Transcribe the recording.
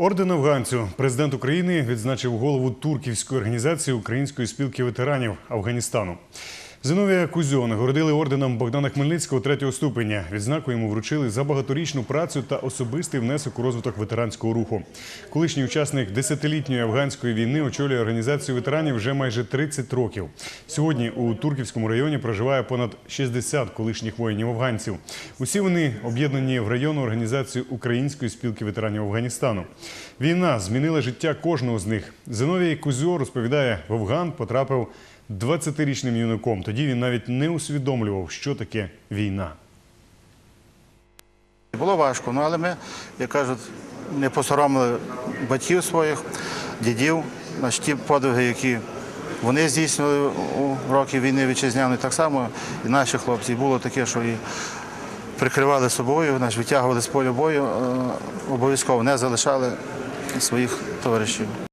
Орден афганцю президент України відзначив голову турківської організації Української спілки ветеранів Афганістану. Зиновія Кузьо нагородили орденом Богдана Хмельницького третього ступеня. Відзнаку йому вручили за багаторічну працю та особистий внесок у розвиток ветеранського руху. Колишній учасник десятилітньої афганської війни очолює організацію ветеранів вже майже 30 років. Сьогодні у Турківському районі проживає понад 60 колишніх воїнів афганців. Усі вони об'єднані в районну організацію Української спілки ветеранів Афганістану. Війна змінила життя кожного з них. Зиновій Кузьо розповідає, в Афган потрапив 20-річним юнаком. Тоді він навіть не усвідомлював, що таке війна. Було важко, ну, але ми, як кажуть, не посоромили батьків своїх, дідів, значить, ті подвиги, які вони здійснили у роки війни вітчизняної, так само і наші хлопці. Було таке, що і прикривали собою, значить, витягували з поля бою, е, обов'язково не залишали своїх товаришів.